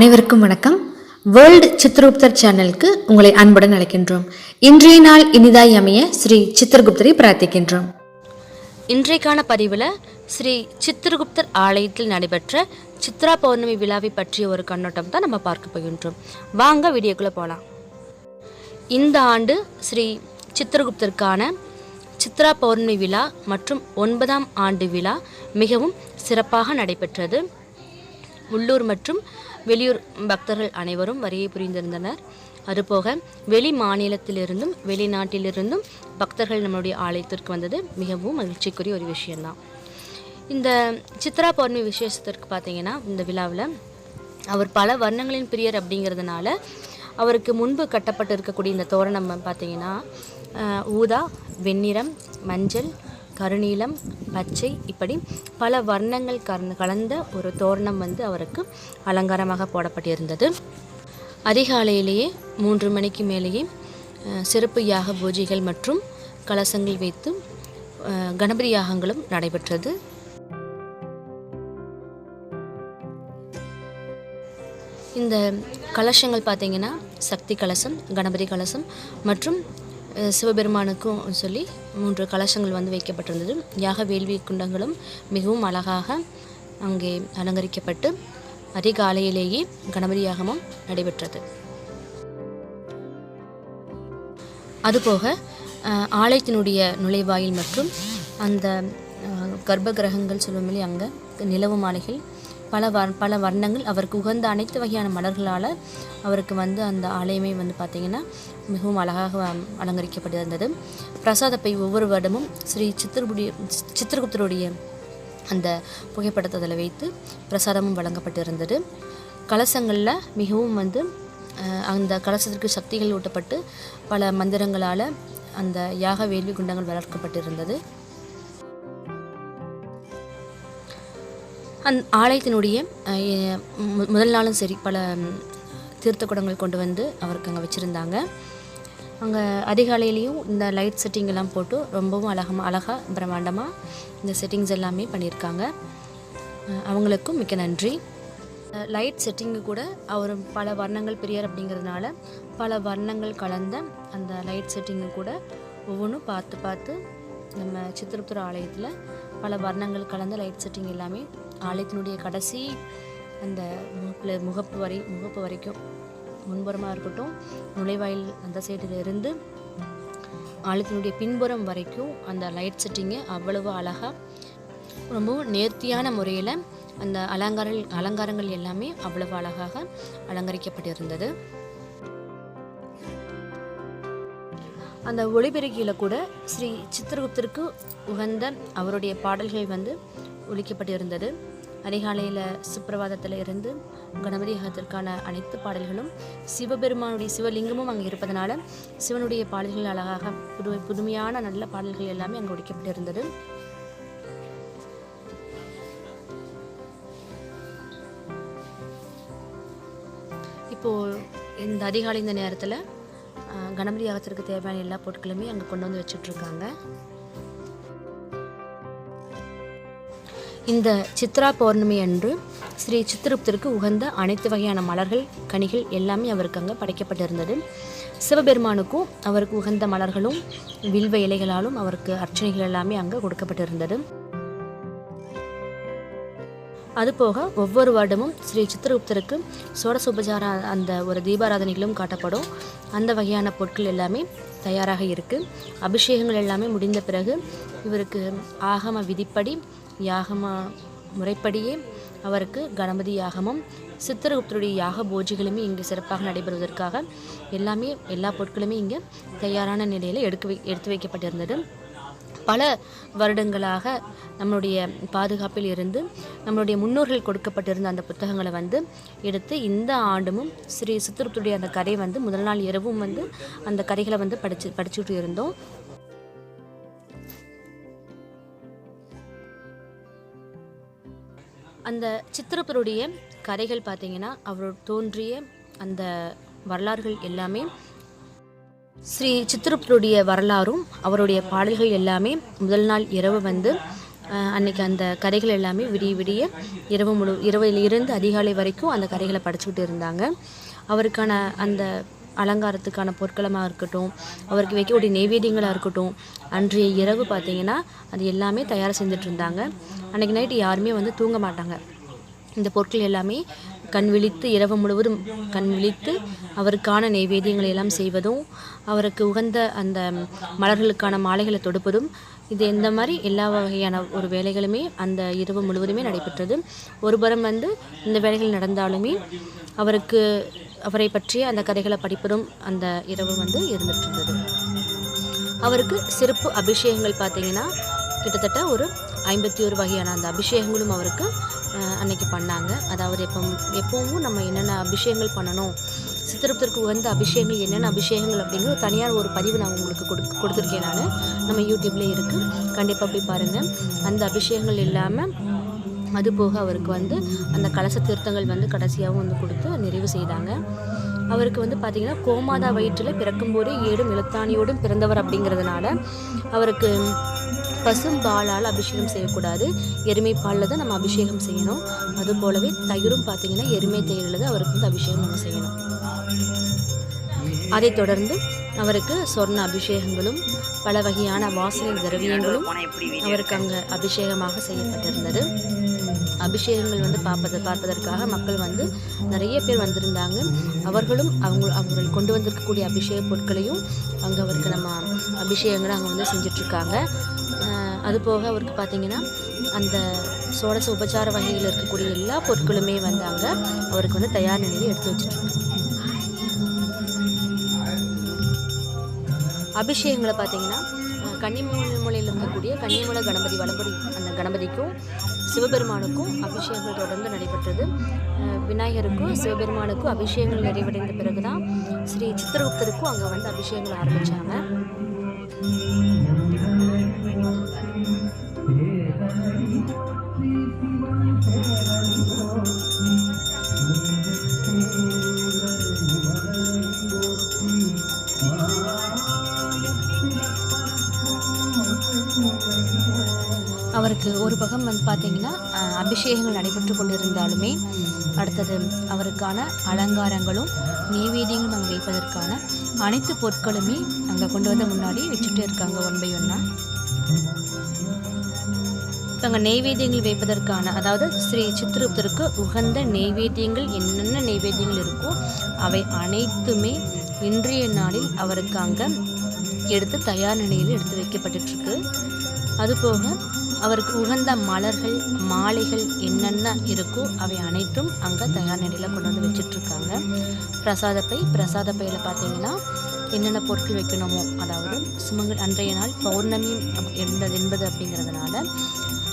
அனைவருக்கும் வணக்கம். வேர்ல்டு சித்திரகுப்தர் சேனலுக்கு உங்களை அன்புடன் அழைக்கின்றோம். இன்றைய நாள் இனிதாய் அமைய ஸ்ரீ சித்திரகுப்தரை பிரார்த்திக்கின்றோம். இன்றைக்கான பதிவில் ஸ்ரீ சித்திரகுப்தர் ஆலயத்தில் நடைபெற்ற சித்ரா பௌர்ணமி விழாவை பற்றிய ஒரு கண்ணோட்டம் தான் நம்ம பார்க்க போகின்றோம். வாங்க வீடியோக்குள்ளே போகலாம் இந்த ஆண்டு ஸ்ரீ சித்திரகுப்தருக்கான சித்ரா பௌர்ணமி விழா மற்றும் ஒன்பதாம் ஆண்டு விழா மிகவும் சிறப்பாக நடைபெற்றது. உள்ளூர் மற்றும் வெளியூர் பக்தர்கள் அனைவரும் வரியை புரிந்திருந்தனர். அதுபோக வெளி மாநிலத்திலிருந்தும் வெளிநாட்டிலிருந்தும் பக்தர்கள் நம்மளுடைய ஆலயத்திற்கு வந்தது மிகவும் மகிழ்ச்சிக்குரிய ஒரு விஷயம்தான். இந்த சித்ரா பௌர்ணமி விசேஷத்திற்கு பார்த்தீங்கன்னா இந்த விழாவில் அவர் பல வர்ணங்களின் பிரியர் அப்படிங்கிறதுனால அவருக்கு முன்பு கட்டப்பட்டு இருக்கக்கூடிய இந்த தோரணம் பார்த்தீங்கன்னா ஊதா வெண்ணிறம் மஞ்சள் கருநீலம் பச்சை இப்படி பல வர்ணங்கள் கலந்த ஒரு தோரணம் வந்து அவருக்கு அலங்காரமாக போடப்பட்டிருந்தது. அதிகாலையிலேயே மூன்று மணிக்கு மேலேயே சிறப்பு யாக பூஜைகள் மற்றும் கலசங்கள் வைத்து கணபதி யாகங்களும் நடைபெற்றது. இந்த கலசங்கள் பார்த்தீங்கன்னா சக்தி கலசம் கணபதி கலசம் மற்றும் சிவபெருமானுக்கும் சொல்லி மூன்று கலசங்கள் வந்து வைக்கப்பட்டிருந்தது. யாக வேள்வி குண்டங்களும் மிகவும் அழகாக அங்கே அலங்கரிக்கப்பட்டு அதிகாலையிலேயே கணபதி யாகமும் நடைபெற்றது. அதுபோக ஆலயத்தினுடைய நுழைவாயில் மற்றும் அந்த கர்ப்ப கிரகங்கள் சொல்லும்போது அங்கே நிலவு மாலைகள் பல வர் பல வர்ணங்கள் அவருக்கு உகந்த அனைத்து வகையான மலர்களால் அவருக்கு வந்து அந்த ஆலயமே வந்து பார்த்திங்கன்னா மிகவும் அழகாக அலங்கரிக்கப்பட்டிருந்தது. பிரசாதப்பை ஒவ்வொரு வருடமும் ஸ்ரீ சித்திரகுடி சித்திரகுப்தருடைய அந்த புகைப்படத்தை அதில் வைத்து பிரசாதமும் வழங்கப்பட்டிருந்தது. கலசங்களில் மிகவும் வந்து அந்த கலசத்திற்கு சக்திகள் ஊட்டப்பட்டு பல மந்திரங்களால் அந்த யாக வேள்வி குண்டங்கள் வளர்க்கப்பட்டிருந்தது. அந் ஆலயத்தினுடைய முதல் நாளும் சரி பல ம், தீர்த்த குடங்கள் கொண்டு வந்து அவருக்கு அங்கே வச்சுருந்தாங்க. அங்கே அதிகாலையிலையும் இந்த லைட் செட்டிங் எல்லாம் போட்டு ரொம்பவும் அழகமாக அழகாக பிரம்மாண்டமாக இந்த செட்டிங்ஸ் எல்லாமே பண்ணியிருக்காங்க. அவங்களுக்கும் மிக்க நன்றி. லைட் செட்டிங்கு கூட அவர் பல வர்ணங்கள் பெரியார் அப்படிங்கிறதுனால பல வர்ணங்கள் கலந்த அந்த லைட் செட்டிங்கு கூட ஒவ்வொன்றும் பார்த்து பார்த்து நம்ம சித்திரப்புர ஆலயத்தில் பல வர்ணங்கள் கலந்த லைட் செட்டிங் எல்லாமே ஆலயத்தினுடைய கடைசி அந்த முகப்பில் முகப்பு வரை முகப்பு வரைக்கும் முன்புறமாக இருக்கட்டும் நுழைவாயில் அந்த சைடில் இருந்து ஆலயத்தினுடைய பின்புறம் வரைக்கும் அந்த லைட் செட்டிங்கு அவ்வளவு அழகாக ரொம்பவும் நேர்த்தியான முறையில் அந்த அலங்கார அலங்காரங்கள் எல்லாமே அவ்வளவு அழகாக அலங்கரிக்கப்பட்டிருந்தது. அந்த ஒளிபெருகியில் கூட ஸ்ரீ சித்திரகுப்தருக்கு உகந்த அவருடைய பாடல்கள் வந்து ஒலிக்கப்பட்டிருந்தது. அதிகாலையில் சுப்பிரபாதத்தில் இருந்து கணபதிகத்திற்கான அனைத்து பாடல்களும் சிவபெருமானுடைய சிவலிங்கமும் அங்கே இருப்பதனால சிவனுடைய பாடல்கள் அழகாக புது புதுமையான நல்ல பாடல்கள் எல்லாமே அங்கே ஒடிக்கப்பட்டிருந்தது இப்போது இந்த அதிகாலை இந்த நேரத்தில் கணபதி யாகத்திற்கு தேவையான எல்லா பொருட்களுமே அங்கே கொண்டு வந்து வச்சுட்ருக்காங்க இந்த சித்ரா பௌர்ணமி அன்று ஸ்ரீ சித்திருப்தருக்கு உகந்த அனைத்து வகையான மலர்கள் கனிகள் எல்லாமே அவருக்கு அங்கே படைக்கப்பட்டிருந்தது. சிவபெருமானுக்கும் அவருக்கு உகந்த மலர்களும் வில்வ இலைகளாலும் அவருக்கு அர்ச்சனைகள் எல்லாமே அங்கே கொடுக்கப்பட்டிருந்தது. அதுபோக ஒவ்வொரு வருடமும் ஸ்ரீ சித்திரகுப்தருக்கு சோடசோபசார அந்த ஒரு தீபாராதனைகளும் காட்டப்படும். அந்த வகையான பொருட்கள் எல்லாமே தயாராக இருக்குது அபிஷேகங்கள் எல்லாமே முடிந்த பிறகு இவருக்கு ஆகம விதிப்படி யாகமாக முறைப்படியே அவருக்கு கணபதி யாகமும் சித்திரகுப்தருடைய யாக பூஜைகளுமே இங்கே சிறப்பாக நடைபெறுவதற்காக எல்லாமே எல்லா பொருட்களுமே இங்கே தயாரான நிலையில் எடுக்க வை எடுத்து வைக்கப்பட்டிருந்தது. பல வருடங்களாக நம்மளுடைய பாதுகாப்பில் இருந்து நம்மளுடைய முன்னோர்கள் கொடுக்கப்பட்டிருந்த அந்த புத்தகங்களை வந்து எடுத்து இந்த ஆண்டும் ஸ்ரீ சித்திரத்துடைய அந்த கதை வந்து முதல் நாள் இரவும் வந்து அந்த கதைகளை வந்து படிச்சு படிச்சுட்டு இருந்தோம். அந்த சித்திரப்பருடைய கதைகள் பார்த்தீங்கன்னா அவர் தோன்றிய அந்த வரலாறுகள் எல்லாமே ஸ்ரீ சித்திரப்பருடைய வரலாறும் அவருடைய பாடல்கள் எல்லாமே முதல் நாள் இரவு வந்து அன்னைக்கு அந்த கதைகள் எல்லாமே விடிய விடிய இரவு முழு இரவில் இருந்து அதிகாலை வரைக்கும் அந்த கதைகளை படிச்சுக்கிட்டு இருந்தாங்க. அவருக்கான அந்த அலங்காரத்துக்கான பொருட்களமாக இருக்கட்டும் அவருக்கு வைக்கக்கூடிய நெய்வேதியங்களாக இருக்கட்டும் அன்றைய இரவு பார்த்தீங்கன்னா அது எல்லாமே தயார் செஞ்சுட்டு இருந்தாங்க அன்றைக்கி நைட்டு யாருமே வந்து தூங்க மாட்டாங்க. இந்த பொருட்கள் எல்லாமே கண் விழித்து இரவு முழுவதும் கண் விழித்து அவருக்கான நெய்வேதியங்களை எல்லாம் செய்வதும் அவருக்கு உகந்த அந்த மலர்களுக்கான மாலைகளை தொடுப்பதும் இது இந்த மாதிரி எல்லா வகையான ஒரு வேலைகளுமே அந்த இரவு முழுவதுமே நடைபெற்றது. ஒருபுறம் வந்து இந்த வேலைகள் நடந்தாலுமே அவருக்கு அவரை பற்றிய அந்த கதைகளை படிப்பதும் அந்த இரவு வந்து இருந்துட்டு இருந்தது அவருக்கு சிறப்பு அபிஷேகங்கள் பார்த்தீங்கன்னா கிட்டத்தட்ட ஒரு ஐம்பத்தி ஒரு வகையான அந்த அபிஷேகங்களும் அவருக்கு அன்னைக்கு பண்ணாங்க. அதாவது எப்போ எப்பவும் நம்ம என்னென்ன அபிஷேகங்கள் பண்ணணும் சித்திரத்திற்கு உகந்த அபிஷேகங்கள் என்னென்ன அபிஷேகங்கள் அப்படிங்கிற தனியார் ஒரு பதிவு நான் உங்களுக்கு கொடு கொடுத்துருக்கேன் நான். நம்ம யூடியூப்லேயே இருக்குது கண்டிப்பாக போய் பாருங்கள் அந்த அபிஷேகங்கள் இல்லாமல் அதுபோக அவருக்கு வந்து அந்த கலச திருத்தங்கள் வந்து கடைசியாகவும் வந்து கொடுத்து நிறைவு செய்தாங்க. அவருக்கு வந்து பார்த்திங்கன்னா கோமாதா வயிற்றில் பிறக்கும்போதே ஏடும் இலத்தானியோடும் பிறந்தவர் அப்படிங்கிறதுனால அவருக்கு பசும் பாலால் அபிஷேகம் செய்யக்கூடாது. எருமை பாலில் தான் நம்ம அபிஷேகம் செய்யணும். அது போலவே தயிரும் பார்த்திங்கன்னா எருமை தயிரில் தான் அவருக்கு வந்து அபிஷேகம் நம்ம செய்யணும். அதைத் தொடர்ந்து அவருக்கு சொர்ண அபிஷேகங்களும் பல வகையான வாசனை திரவியங்களும் அவருக்கு அங்கே அபிஷேகமாக செய்யப்பட்டிருந்தது. அபிஷேகங்கள் வந்து பார்ப்பது பார்ப்பதற்காக மக்கள் வந்து நிறைய பேர் வந்திருந்தாங்க. அவர்களும் அவங்க அவர்கள் கொண்டு வந்திருக்கக்கூடிய அபிஷேக பொருட்களையும் அங்கே அவருக்கு நம்ம அபிஷேகங்களை அங்கே வந்து செஞ்சிட்ருக்காங்க. அது போக அவருக்கு பார்த்தீங்கன்னா அந்த சோடச உபச்சார வகையில் இருக்கக்கூடிய எல்லா பொருட்களுமே வந்து அங்கே அவருக்கு வந்து தயார் நிலையை எடுத்து வச்சிட்ருக்காங்க. அபிஷேகங்களை பார்த்தீங்கன்னா கன்னிமூலையில் இருக்கக்கூடிய கன்னிமூல கணபதி வலம்புரி அந்த கணபதிக்கும் சிவபெருமானுக்கும் அபிஷேகங்கள் தொடர்ந்து நடைபெற்றது. விநாயகருக்கும் சிவபெருமானுக்கும் அபிஷேகங்கள் நிறைவடைந்த பிறகு தான் ஸ்ரீ சித்திரகுப்தருக்கும் அங்கே வந்து அபிஷேகங்கள் ஆரம்பித்தாங்க அவருக்கு ஒரு பக்கம் வந்து பார்த்தீங்கன்னா அபிஷேகங்கள் நடைபெற்று கொண்டிருந்தாலுமே அடுத்தது அவருக்கான அலங்காரங்களும் நெய்வேதியங்களும் அங்கே வைப்பதற்கான அனைத்து பொருட்களுமே அங்கே கொண்டு வந்து முன்னாடி வச்சுட்டே இருக்காங்க ஒன் பை ஒன்னாக இப்போ அங்கே நெய்வேதியங்கள் வைப்பதற்கான அதாவது ஸ்ரீ சித்திரகுப்தருக்கு உகந்த நெய்வேதியங்கள் என்னென்ன நெய்வேதியங்கள் இருக்கோ அவை அனைத்துமே இன்றைய நாளில் அவருக்கு அங்கே எடுத்து தயார் நிலையில் எடுத்து வைக்கப்பட்டுருக்கு அதுபோக அவருக்கு உகந்த மலர்கள் மாலைகள் என்னென்ன இருக்கோ அவை அனைத்தும் அங்கே தயார் நிலையில் கொண்டு வந்து வச்சிட்ருக்காங்க. பிரசாத பை பிரசாத பையில் பார்த்தீங்கன்னா என்னென்ன பொருட்கள் வைக்கணுமோ அதாவது சுமங்கல் அன்றைய நாள் பௌர்ணமி அப்- என்பது என்பது அப்படிங்கிறதுனால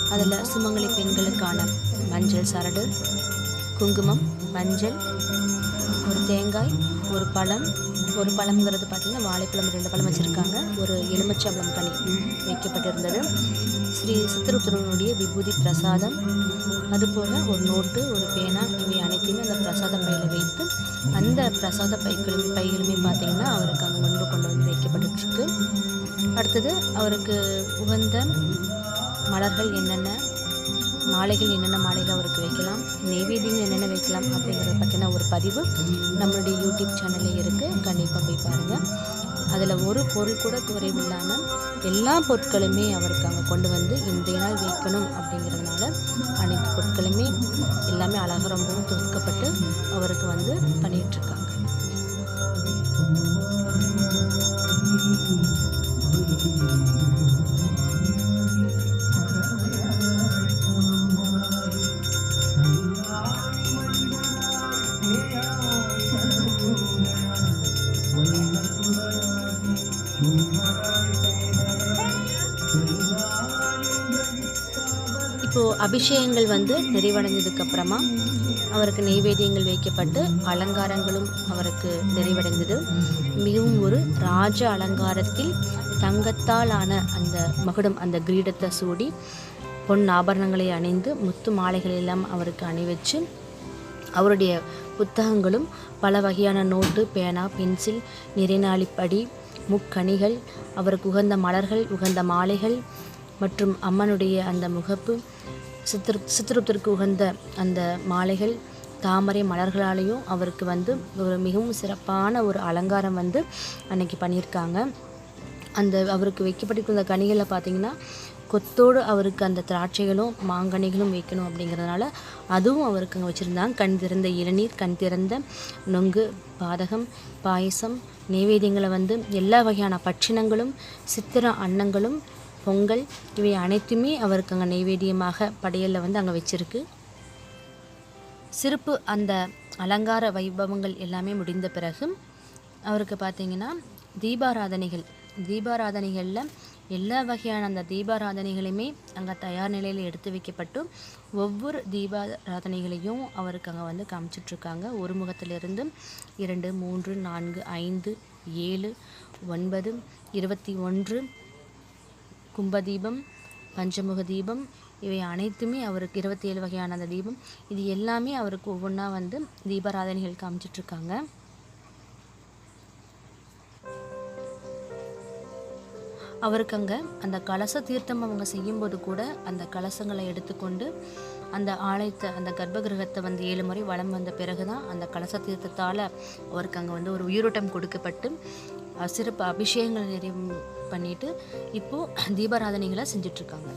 அதில் சுமங்கலி பெண்களுக்கான மஞ்சள் சரடு குங்குமம் மஞ்சள் ஒரு தேங்காய் ஒரு பழம் ஒரு பழம்ங்கிறது பார்த்திங்கன்னா வாழைப்பழம் ரெண்டு பழம் வச்சுருக்காங்க. ஒரு எலுமிச்சம்பழம் கனி வைக்கப்பட்டிருந்தது. ஸ்ரீ சித்திரபுத்தரனுடைய விபூதி பிரசாதம். அதுபோல் ஒரு நோட்டு ஒரு பேனா இவை அனைத்தையுமே அந்த பிரசாத பையில் வைத்து அந்த பிரசாத பைகளும் பைகளுமே பார்த்திங்கன்னா அவருக்கு அங்கே முன்பு கொண்டு வந்து வைக்கப்பட்டுருக்கு அடுத்தது அவருக்கு உகந்த மலர்கள் என்னென்ன மாலைகள் என்னென்ன மாலைகள் அவருக்கு வைக்கலாம் நெய்வேதியங்கள் என்னென்ன வைக்கலாம் அப்படிங்கிறத பற்றின ஒரு பதிவு நம்மளுடைய யூடியூப் சேனலில் இருக்குது கண்டிப்பாக போய் பாருங்கள் அதில் ஒரு பொருள் கூட குறைவில்லாமல் எல்லா பொருட்களுமே அவருக்கு அங்கே கொண்டு வந்து இன்றைய நாள் வைக்கணும் அப்படிங்கிறதுனால அனைத்து பொருட்களுமே எல்லாமே அழகாக ரொம்பவும் தொகுக்கப்பட்டு அவருக்கு வந்து பண்ணிகிட்ருக்காங்க இப்போது அபிஷேகங்கள் வந்து நிறைவடைஞ்சதுக்கப்புறமா அவருக்கு நெய்வேத்தியங்கள் வைக்கப்பட்டு அலங்காரங்களும் அவருக்கு நிறைவடைந்தது. மிகவும் ஒரு ராஜ அலங்காரத்தில் தங்கத்தால் ஆன அந்த மகுடம் அந்த கிரீடத்தை சூடி பொன் ஆபரணங்களை அணிந்து முத்து மாலைகள் எல்லாம் அவருக்கு அணிவச்சு அவருடைய புத்தகங்களும் பல வகையான நோட்டு பேனா பென்சில் நிறைநாளிப்படி முக்கணிகள் அவருக்கு உகந்த மலர்கள் உகந்த மாலைகள் மற்றும் அம்மனுடைய அந்த முகப்பு சித்திரு சித்திரத்திற்கு உகந்த அந்த மாலைகள் தாமரை மலர்களாலேயும் அவருக்கு வந்து ஒரு மிகவும் சிறப்பான ஒரு அலங்காரம் வந்து அன்னைக்கு பண்ணியிருக்காங்க. அந்த அவருக்கு வைக்கப்பட்டிருக்கிற கனிகளில் பார்த்தீங்கன்னா கொத்தோடு அவருக்கு அந்த திராட்சைகளும் மாங்கனிகளும் வைக்கணும் அப்படிங்கிறதுனால அதுவும் அவருக்கு அங்கே வச்சுருந்தாங்க. கண் திறந்த இளநீர் கண் திறந்த நொங்கு பாதகம் பாயசம் நைவேத்தியங்களை வந்து எல்லா வகையான பட்சிணங்களும் சித்திர அன்னங்களும் பொங்கல் இவை அனைத்துமே அவருக்கு அங்கே நைவேத்தியமாக படையலில் வந்து அங்கே வச்சுருக்கு. சிறப்பு அந்த அலங்கார வைபவங்கள் எல்லாமே முடிந்த பிறகு அவருக்கு பார்த்திங்கன்னா தீபாராதனைகள். தீபாராதனைகளில் எல்லா வகையான அந்த தீபாராதனைகளையுமே அங்கே தயார் நிலையில் எடுத்து வைக்கப்பட்டு ஒவ்வொரு தீபாராதனைகளையும் அவருக்கு அங்கே வந்து காமிச்சிட்ருக்காங்க. ஒரு முகத்திலிருந்து இரண்டு மூன்று நான்கு ஐந்து ஏழு ஒன்பது இருபத்தி ஒன்று கும்பதீபம் பஞ்சமுக தீபம் இவை அனைத்துமே அவருக்கு இருபத்தி ஏழு வகையான அந்த தீபம். இது எல்லாமே அவருக்கு ஒவ்வொன்றா வந்து தீபாராதனைகள் காமிச்சிட்ருக்காங்க. அவருக்கு அங்கே அந்த கலச தீர்த்தம் அவங்க செய்யும்போது கூட அந்த கலசங்களை எடுத்துக்கொண்டு அந்த ஆலயத்தை அந்த கர்ப்பகிரகத்தை வந்து ஏழு முறை வளம் வந்த பிறகு தான் அந்த கலச தீர்த்தத்தால் அவருக்கு அங்கே வந்து ஒரு உயிரோட்டம் கொடுக்கப்பட்டு சிறப்பு அபிஷேகங்கள் நிறைவு பண்ணிட்டு இப்போது தீபாராதனைகளை செஞ்சிட்ருக்காங்க.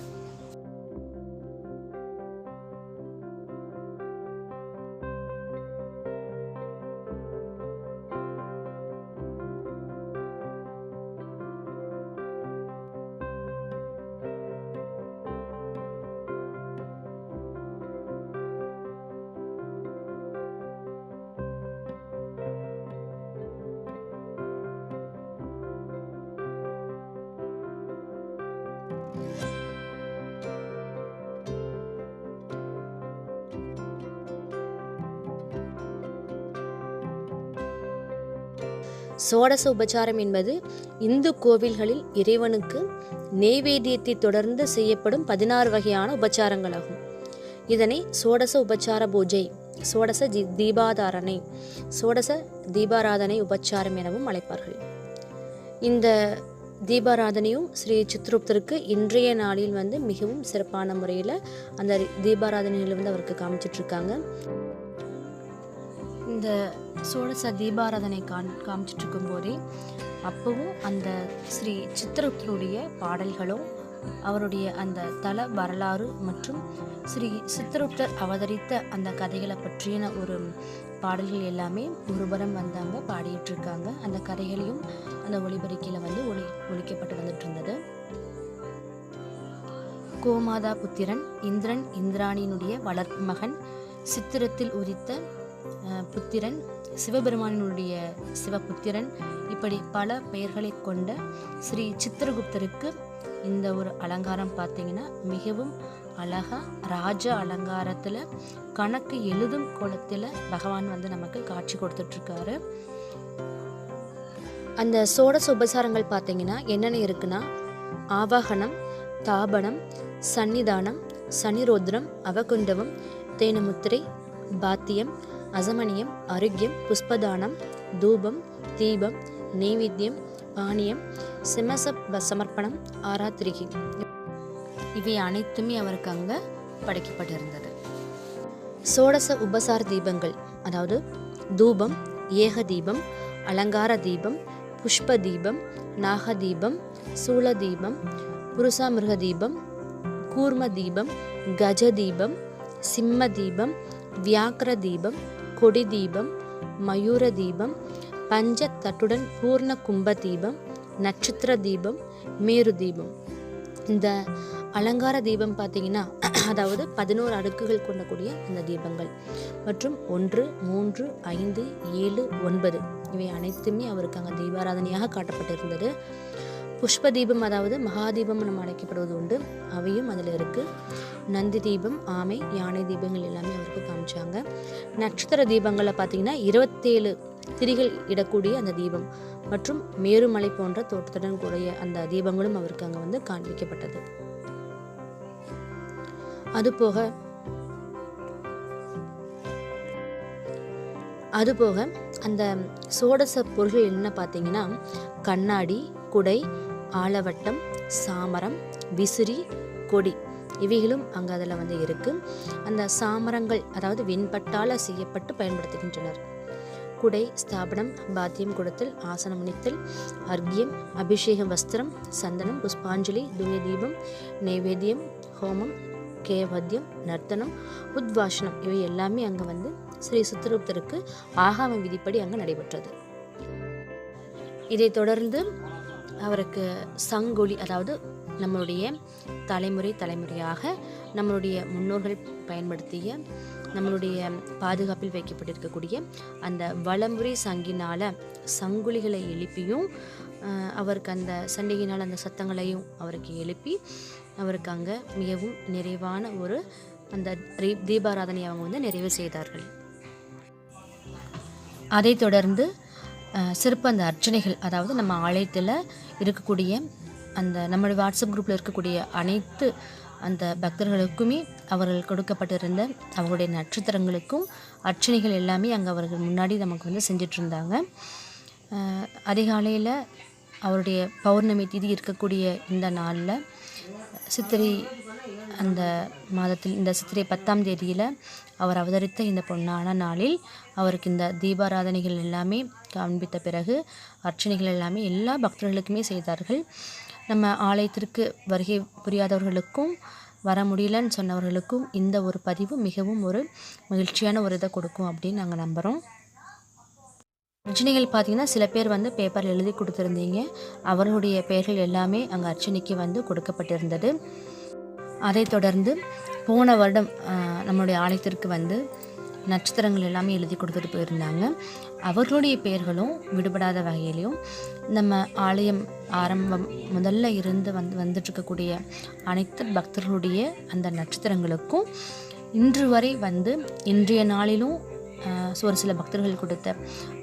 சோடச உபச்சாரம் என்பது இந்து கோவில்களில் இறைவனுக்கு நெய்வேத்தியத்தை தொடர்ந்து செய்யப்படும் பதினாறு வகையான உபச்சாரங்களாகும். இதனை சோடச உபச்சார பூஜை சோடச ஜி தீபாதாரணை சோடச தீபாராதனை உபச்சாரம் எனவும் அழைப்பார்கள். இந்த தீபாராதனையும் ஸ்ரீ சித்ருப்தருக்கு இன்றைய நாளில் வந்து மிகவும் சிறப்பான முறையில் அந்த தீபாராதனையில் வந்து அவருக்கு காமிச்சிட்ருக்காங்க. இந்த சோழச தீபாராதனை காண் காமிச்சிட்டு இருக்கும்போதே அப்பவும் அந்த ஸ்ரீ சித்திரத்தினுடைய பாடல்களும் அவருடைய அந்த தல வரலாறு மற்றும் ஸ்ரீ சித்திரத்தர் அவதரித்த அந்த கதைகளை பற்றின ஒரு பாடல்கள் எல்லாமே ஒருபுறம் வந்தாங்க பாடிட்டு இருக்காங்க அந்த கதைகளையும் அந்த ஒளிபெருக்கியில் வந்து ஒளி ஒழிக்கப்பட்டு வந்துட்டு இருந்தது கோமாதா புத்திரன் இந்திரன் இந்திராணியினுடைய வளர்ப்பு மகன் சித்திரத்தில் உதித்த புத்திரன் சிவபெருமானினுடைய சிவபுத்திரன். இப்படி பல பெயர்களை கொண்ட ஸ்ரீ சித்திரகுப்தருக்கு இந்த ஒரு அலங்காரம் பார்த்தீங்கன்னா மிகவும் அழகா ராஜ அலங்காரத்தில் கணக்கு எழுதும் கோலத்தில் பகவான் வந்து நமக்கு காட்சி கொடுத்துட்ருக்காரு. அந்த சோடச உபசாரங்கள் பார்த்தீங்கன்னா என்னென்ன இருக்குன்னா ஆவாகனம் தாபனம் சன்னிதானம் சனிரோத்ரம் அவகுண்டவம் தேனமுத்திரை பாத்தியம் அசமணியம் அருக்கியம் புஷ்பதானம் தூபம் தீபம் நெய்வேத்தியம் பானியம் சிமச சமர்ப்பணம் ஆராத்திரிகை. இவை அனைத்துமே அவருக்கு அங்கே படைக்கப்பட்டிருந்தது. சோடச உபசார தீபங்கள் அதாவது தூபம் ஏக தீபம் அலங்கார தீபம் புஷ்ப தீபம் நாக தீபம் சூல தீபம் புருஷாமிருக தீபம் கூர்ம தீபம் கஜ தீபம் சிம்ம தீபம் வியாக்கிர தீபம் கொடி தீபம் மயூர தீபம் பஞ்ச தட்டுடன் பூர்ண கும்ப தீபம் நட்சத்திர தீபம் மேரு தீபம் இந்த அலங்கார தீபம் பார்த்தீங்கன்னா அதாவது பதினோரு அடுக்குகள் கொண்டக்கூடிய அந்த தீபங்கள். மற்றும் ஒன்று மூன்று ஐந்து ஏழு ஒன்பது. இவை அனைத்துமே அவருக்கு அங்கே தீபாராதனையாக காட்டப்பட்டிருந்தது. புஷ்ப தீபம் அதாவது மகாதீபம் நம்ம அழைக்கப்படுவது உண்டு. அவையும் அதில் இருக்குது நந்தி தீபம் ஆமை யானை தீபங்கள் எல்லாமே அவருக்கு காமிச்சாங்க. நட்சத்திர தீபங்களில் பார்த்தீங்கன்னா இருபத்தேழு திரிகள் இடக்கூடிய அந்த தீபம் மற்றும் மேருமலை போன்ற தோட்டத்துடன் கூடிய அந்த தீபங்களும் அவருக்கு அங்கே வந்து காண்பிக்கப்பட்டது. அதுபோக அதுபோக அந்த சோடச பொருள்கள் என்ன பார்த்தீங்கன்னா கண்ணாடி குடை ஆலவட்டம் சாமரம் விசிறி கொடி இவைகளும் அங்கே அதில் வந்து இருக்கு. அந்த சாமரங்கள் அதாவது வெண்பட்டால் செய்யப்பட்டு பயன்படுத்துகின்றனர். குடை ஸ்தாபனம் பாத்தியம் கொடுத்தல் ஆசனம் அணித்தல் அர்க்கியம் அபிஷேகம் வஸ்திரம் சந்தனம் புஷ்பாஞ்சலி தூய தீபம் நைவேத்தியம் ஹோமம் கேவத்தியம் நர்த்தனம் உத்வாசனம் இவை எல்லாமே அங்கே வந்து ஸ்ரீ சித்திரகுப்தருக்கு ஆகாம விதிப்படி அங்கே நடைபெற்றது. இதைத் தொடர்ந்து அவருக்கு சங்கொலி அதாவது நம்மளுடைய தலைமுறை தலைமுறையாக நம்மளுடைய முன்னோர்கள் பயன்படுத்திய நம்மளுடைய பாதுகாப்பில் வைக்கப்பட்டிருக்கக்கூடிய அந்த வலமுறை சங்கினால் சங்குலிகளை எழுப்பியும் அவருக்கு அந்த சண்டிகையினால் அந்த சத்தங்களையும் அவருக்கு எழுப்பி அவருக்கு அங்கே மிகவும் நிறைவான ஒரு அந்த தீபாராதனை அவங்க வந்து நிறைவு செய்தார்கள். அதைத் தொடர்ந்து சிறப்பு அந்த அர்ச்சனைகள் அதாவது நம்ம ஆலயத்தில் இருக்கக்கூடிய அந்த நம்மளுடைய வாட்ஸ்அப் குரூப்பில் இருக்கக்கூடிய அனைத்து அந்த பக்தர்களுக்குமே அவர்கள் கொடுக்கப்பட்டிருந்த அவர்களுடைய நட்சத்திரங்களுக்கும் அர்ச்சனைகள் எல்லாமே அங்கே அவர்கள் முன்னாடி நமக்கு வந்து செஞ்சிட்ருந்தாங்க அதிகாலையில் அவருடைய பௌர்ணமி திதி இருக்கக்கூடிய இந்த நாளில் சித்திரை அந்த மாதத்தில் இந்த சித்திரை பத்தாம் தேதியில் அவர் அவதரித்த இந்த பொன்னான நாளில் அவருக்கு இந்த தீபாராதனைகள் எல்லாமே காண்பித்த பிறகு அர்ச்சனைகள் எல்லாமே எல்லா பக்தர்களுக்குமே செய்தார்கள். நம்ம ஆலயத்திற்கு வருகை புரியாதவர்களுக்கும் வர முடியலன்னு சொன்னவர்களுக்கும் இந்த ஒரு பதிவு மிகவும் ஒரு மகிழ்ச்சியான ஒரு இதை கொடுக்கும் அப்படின்னு நாங்கள் நம்புகிறோம் அர்ச்சனைகள் பார்த்தீங்கன்னா சில பேர் வந்து பேப்பரில் எழுதி கொடுத்துருந்தீங்க. அவர்களுடைய பெயர்கள் எல்லாமே அங்கே அர்ச்சனைக்கு வந்து கொடுக்கப்பட்டிருந்தது. அதைத் தொடர்ந்து போன வருடம் நம்மளுடைய ஆலயத்திற்கு வந்து நட்சத்திரங்கள் எல்லாமே எழுதி கொடுத்துட்டு போயிருந்தாங்க. அவர்களுடைய பெயர்களும் விடுபடாத வகையிலையும் நம்ம ஆலயம் ஆரம்பம் முதல்ல இருந்து வந்து வந்துட்டுருக்கக்கூடிய அனைத்து பக்தர்களுடைய அந்த நட்சத்திரங்களுக்கும் இன்று வரை வந்து இன்றைய நாளிலும் ஒரு சில பக்தர்கள் கொடுத்த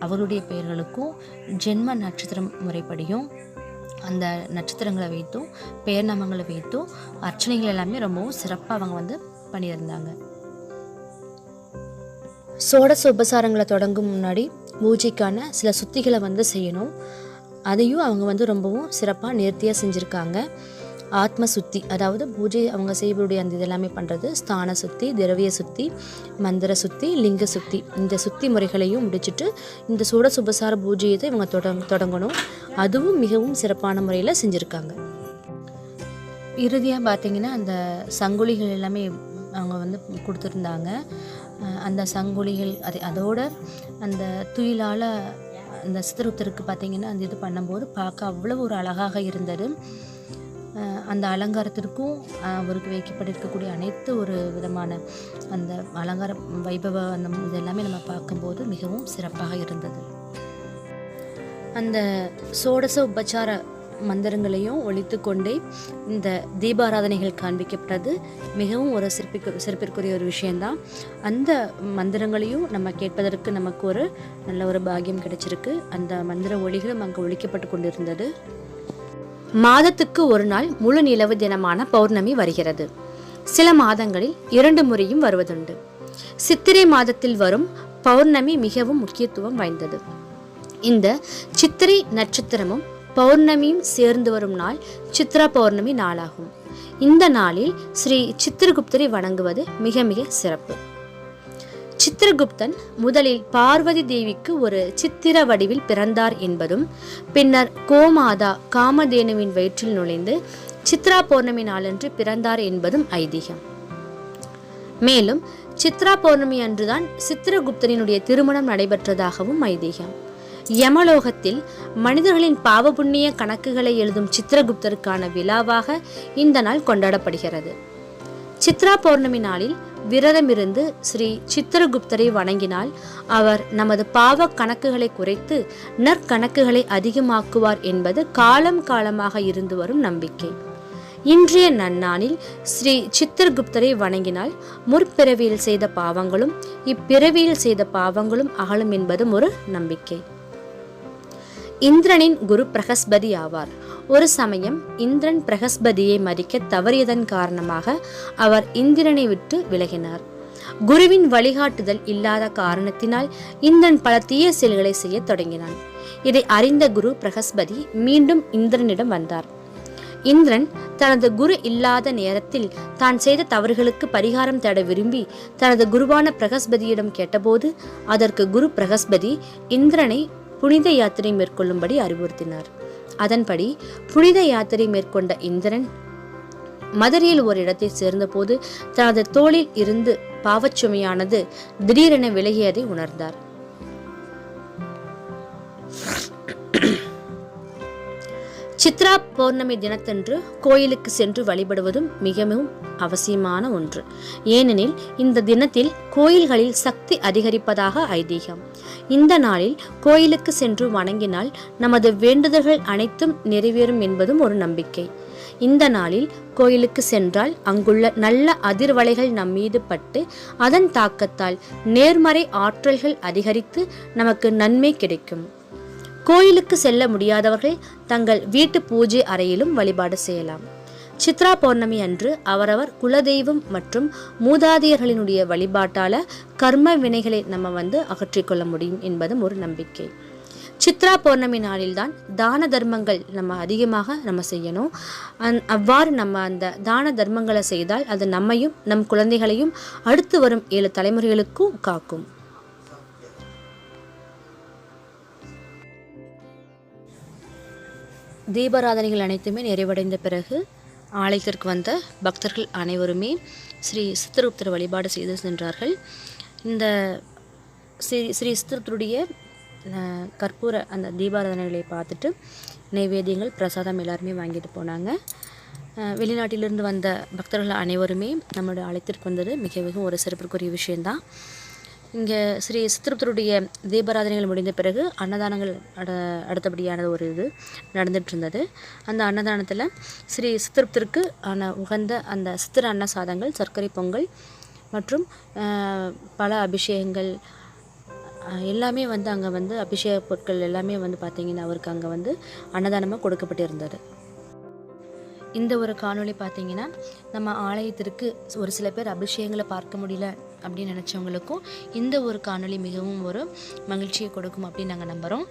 அவருடைய பெயர்களுக்கும் ஜென்ம நட்சத்திரம் முறைப்படியும் அந்த நட்சத்திரங்களை வைத்தும் பெயர் நாமங்களை வைத்தும் அர்ச்சனைகள் எல்லாமே ரொம்பவும் சிறப்பாக அவங்க வந்து பண்ணியிருந்தாங்க. சோடச உபசாரங்களை தொடங்கும் முன்னாடி பூஜைக்கான சில சுத்திகளை வந்து செய்யணும். அதையும் அவங்க வந்து ரொம்பவும் சிறப்பாக நேர்த்தியாக செஞ்சுருக்காங்க. ஆத்ம சுத்தி அதாவது பூஜை அவங்க செய்வருடைய அந்த இதெல்லாமே பண்ணுறது ஸ்தான சுத்தி திரவிய சுத்தி மந்திர சுத்தி லிங்க சுத்தி. இந்த சுத்தி முறைகளையும் முடிச்சுட்டு இந்த சூட சுபசார பூஜையை தான் இவங்க தொடங் தொடங்கணும். அதுவும் மிகவும் சிறப்பான முறையில் செஞ்சுருக்காங்க. இறுதியாக பார்த்தீங்கன்னா அந்த சங்குலிகள் எல்லாமே அவங்க வந்து கொடுத்துருந்தாங்க. அந்த சங்குலிகள் அது அதோட அந்த துயிலால் அந்த சித்திரத்திற்கு பார்த்திங்கன்னா அந்த இது பண்ணும்போது பார்க்க அவ்வளோ ஒரு அழகாக இருந்தது. அந்த அலங்காரத்திற்கும் அவருக்கு வைக்கப்பட்டிருக்கக்கூடிய அனைத்து ஒரு விதமான அந்த அலங்கார வைபவ அந்த இது எல்லாமே நம்ம பார்க்கும்போது மிகவும் சிறப்பாக இருந்தது. அந்த சோடச உபச்சார மந்திரங்களையும் ஒழித்து கொண்டே இந்த தீபாராதனைகள் காண்பிக்கப்பட்டது. மிகவும் ஒரு சிறப்பிற்கு சிறப்பிற்குரிய ஒரு விஷயந்தான் அந்த மந்திரங்களையும் நம்ம கேட்பதற்கு நமக்கு ஒரு நல்ல ஒரு பாக்கியம் கிடைச்சிருக்கு. அந்த மந்திர ஒளிகளும் அங்கே ஒழிக்கப்பட்டு கொண்டிருந்தது. மாதத்துக்கு ஒரு நாள் முழு நிலவு தினமான பௌர்ணமி வருகிறது. சில மாதங்களில் இரண்டு முறையும் வருவதுண்டு. சித்திரை மாதத்தில் வரும் பௌர்ணமி மிகவும் முக்கியத்துவம் வாய்ந்தது. இந்த சித்திரை நட்சத்திரமும் பௌர்ணமியும் சேர்ந்து வரும் நாள் சித்ரா பௌர்ணமி நாளாகும். இந்த நாளில் ஸ்ரீ சித்திரகுப்தரை வணங்குவது மிக மிக சிறப்பு. சித்திரகுப்தன் முதலில் பார்வதி தேவிக்கு ஒரு சித்திர வடிவில் பிறந்தார் என்பதும் பின்னர் கோமாதா காமதேனுவின் வயிற்றில் நுழைந்து சித்ரா பௌர்ணமி நாளன்று பிறந்தார் என்பதும் ஐதீகம். மேலும் சித்ரா பௌர்ணமி அன்றுதான் சித்திரகுப்தனினுடைய திருமணம் நடைபெற்றதாகவும் ஐதீகம். யமலோகத்தில் மனிதர்களின் பாவ புண்ணிய கணக்குகளை எழுதும் சித்திரகுப்தருக்கான விழாவாக இந்த நாள் கொண்டாடப்படுகிறது. சித்ரா பௌர்ணமி நாளில் விரதமிருந்து ஸ்ரீ சித்திரகுப்தரை வணங்கினால் அவர் நமது பாவ கணக்குகளை குறைத்து நற்கணக்குகளை அதிகமாக்குவார் என்பது காலம் காலமாக இருந்து வரும் நம்பிக்கை. இன்றைய நன்னாளில் ஸ்ரீ சித்திரகுப்தரை வணங்கினால் முற்பிறவியில் செய்த பாவங்களும் இப்பிறவியில் செய்த பாவங்களும் அகலும் என்பதும் ஒரு நம்பிக்கை. இந்திரனின் குரு பிரகஸ்பதி ஆவார். ஒரு சமயம் இந்திரன் பிரகஸ்பதியை மறிக்க தவறியதன் காரணமாக அவர் இந்திரனை விட்டு விலகினார். குருவின் வழிகாட்டுதல் இல்லாத காரணத்தினால் இந்திரன் பல தீய செயல்களை செய்யத் தொடங்கினான். இதை அறிந்த குரு பிரகஸ்பதி மீண்டும் இந்திரனிடம் வந்தார். இந்திரன் தனது குரு இல்லாத நேரத்தில் தான் செய்த தவறுகளுக்கு பரிகாரம் தேட விரும்பி தனது குருவான பிரகஸ்பதியிடம் கேட்டபோது அதற்கு குரு பிரகஸ்பதி இந்திரனை புனித யாத்திரை மேற்கொள்ளும்படி அறிவுறுத்தினார். அதன்படி புனித யாத்திரை மேற்கொண்ட இந்திரன் மதுரையில் ஒரு இடத்தை சேர்ந்தபோது தனது தோளில் இருந்து பாவச்சுமையானது திடீரென விலகியதை உணர்ந்தார். சித்ரா பௌர்ணமி தினத்தன்று கோயிலுக்கு சென்று வழிபடுவதும் மிகவும் அவசியமான ஒன்று. ஏனெனில் இந்த தினத்தில் கோயில்களில் சக்தி அதிகரிப்பதாக ஐதீகம். இந்த நாளில் கோயிலுக்கு சென்று வணங்கினால் நமது வேண்டுதல்கள் அனைத்தும் நிறைவேறும் என்பதும் ஒரு நம்பிக்கை. இந்த நாளில் கோயிலுக்கு சென்றால் அங்குள்ள நல்ல அதிர்வலைகள் நம் மீது பட்டு அதன் தாக்கத்தால் நேர்மறை ஆற்றல்கள் அதிகரித்து நமக்கு நன்மை கிடைக்கும். கோயிலுக்கு செல்ல முடியாதவர்கள் தங்கள் வீட்டு பூஜை அறையிலும் வழிபாடு செய்யலாம். சித்ரா பௌர்ணமி அன்று அவரவர் குலதெய்வம் மற்றும் மூதாதையர்களினுடைய வழிபாட்டால கர்ம வினைகளை நம்ம வந்து அகற்றிக்கொள்ள முடியும் என்பதும் ஒரு நம்பிக்கை. சித்ரா பௌர்ணமி நாளில்தான் தான தர்மங்கள் நம்ம அதிகமாக நம்ம செய்யணும். அந் அவ்வாறு நம்ம அந்த தான தர்மங்களை செய்தால் அது நம்மையும் நம் குழந்தைகளையும் அடுத்து வரும் ஏழு தலைமுறைகளுக்கும் காக்கும். தீபாராதனைகள் அனைத்துமே நிறைவடைந்த பிறகு ஆலயத்திற்கு வந்த பக்தர்கள் அனைவருமே ஸ்ரீ சித்திரகுப்தர் வழிபாடு செய்து சென்றார்கள். இந்த ஸ்ரீ ஸ்ரீ சித்திரகுப்தருடைய கற்பூர அந்த தீபாராதனைகளை பார்த்துட்டு நைவேத்தியங்கள் பிரசாதம் எல்லாருமே வாங்கிட்டு போனாங்க. வெளிநாட்டிலிருந்து வந்த பக்தர்கள் அனைவருமே நம்மளுடைய ஆலயத்திற்கு வந்தது மிக மிக ஒரு சிறப்புக்குரிய விஷயந்தான் இங்கே ஸ்ரீ சித்திரத்தருடைய தீபாராதனைகள் முடிந்த பிறகு அன்னதானங்கள் அட அடுத்தபடியான ஒரு இது நடந்துட்டு இருந்தது அந்த அன்னதானத்தில் ஸ்ரீ சித்திரத்திற்கு ஆன உகந்த அந்த சித்திர அன்ன சாதங்கள் சர்க்கரை பொங்கல் மற்றும் பல அபிஷேகங்கள் எல்லாமே வந்து அங்கே வந்து அபிஷேக பொருட்கள் எல்லாமே வந்து பார்த்திங்கன்னா அவருக்கு அங்கே வந்து அன்னதானமாக கொடுக்கப்பட்டிருந்தது. இந்த ஒரு காணொளி பார்த்தீங்கன்னா நம்ம ஆலயத்திற்கு ஒரு சில பேர் அபிஷேகங்களை பார்க்க முடியல அப்படின்னு நினச்சவங்களுக்கும் இந்த ஒரு காணொளி மிகவும் ஒரு மகிழ்ச்சியை கொடுக்கும் அப்படின்னு நாங்கள் நம்புகிறோம்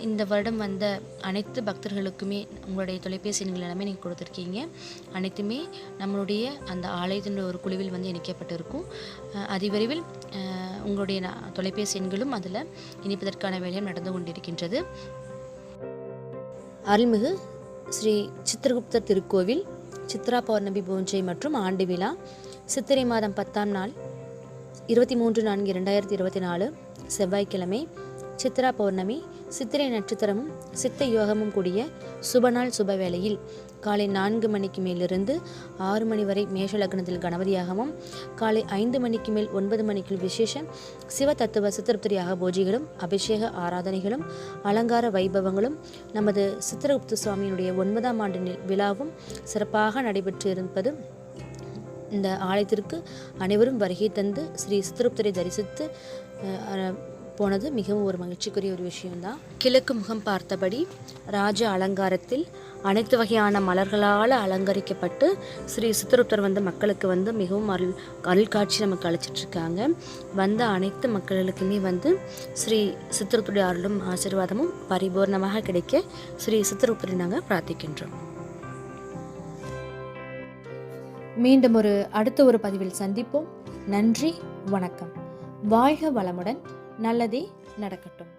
இந்த வருடம் வந்த அனைத்து பக்தர்களுக்குமே உங்களுடைய தொலைபேசி எண்கள் எல்லாமே நீங்கள் கொடுத்துருக்கீங்க. அனைத்துமே நம்மளுடைய அந்த ஆலயத்தினுடைய ஒரு குழுவில் வந்து இணைக்கப்பட்டிருக்கும். அதிவிரைவில் உங்களுடைய ந- தொலைபேசி எண்களும் அதில் இணைப்பதற்கான வேலையும் நடந்து கொண்டிருக்கின்றது. அருள்மிகு ஸ்ரீ சித்திரகுப்தர் திருக்கோவில் சித்ரா பௌர்ணமி பூஞ்சை மற்றும் ஆண்டு விழா சித்திரை மாதம் பத்தாம் நாள் இருபத்தி மூன்று நான்கு இரண்டாயிரத்தி இருபத்தி நாலு செவ்வாய்க்கிழமை சித்ரா பௌர்ணமி சித்திரை நட்சத்திரமும் சித்த யோகமும் கூடிய சுபநாள் சுப வேளையில் காலை நான்கு மணிக்கு மேலிருந்து ஆறு மணி வரை மேஷ லக்னத்தில் கணபதியாகவும் காலை ஐந்து மணிக்கு மேல் ஒன்பது மணிக்கு விசேஷ சிவ தத்துவ சித்திரபுத்திரியாக பூஜைகளும் அபிஷேக ஆராதனைகளும் அலங்கார வைபவங்களும் நமது சித்திரகுப்த சுவாமியினுடைய ஒன்பதாம் ஆண்டு நி- விழாவும் சிறப்பாக நடைபெற்று இருப்பது இந்த ஆலயத்திற்கு அனைவரும் வருகை தந்து ஸ்ரீ சித்திருப்தரை தரிசித்து போனது மிகவும் ஒரு மகிழ்ச்சிக்குரிய ஒரு விஷயம்தான். கிழக்கு முகம் பார்த்தபடி ராஜ அலங்காரத்தில் அனைத்து வகையான மலர்களால் அலங்கரிக்கப்பட்டு ஸ்ரீ சித்தருத்தர் வந்து மக்களுக்கு வந்து மிகவும் அருள் அருள் காட்சி நமக்கு அழைச்சிட்ருக்காங்க வந்த அனைத்து மக்களுக்குமே வந்து ஸ்ரீ சித்திரகுப்தருடைய அருளும் ஆசீர்வாதமும் பரிபூர்ணமாக கிடைக்க ஸ்ரீ சித்திரகுப்தரை நாங்கள் பிரார்த்திக்கின்றோம். மீண்டும் ஒரு அடுத்த ஒரு பதிவில் சந்திப்போம். நன்றி வணக்கம். வாழ்க வளமுடன். நல்லதே நடக்கட்டும்.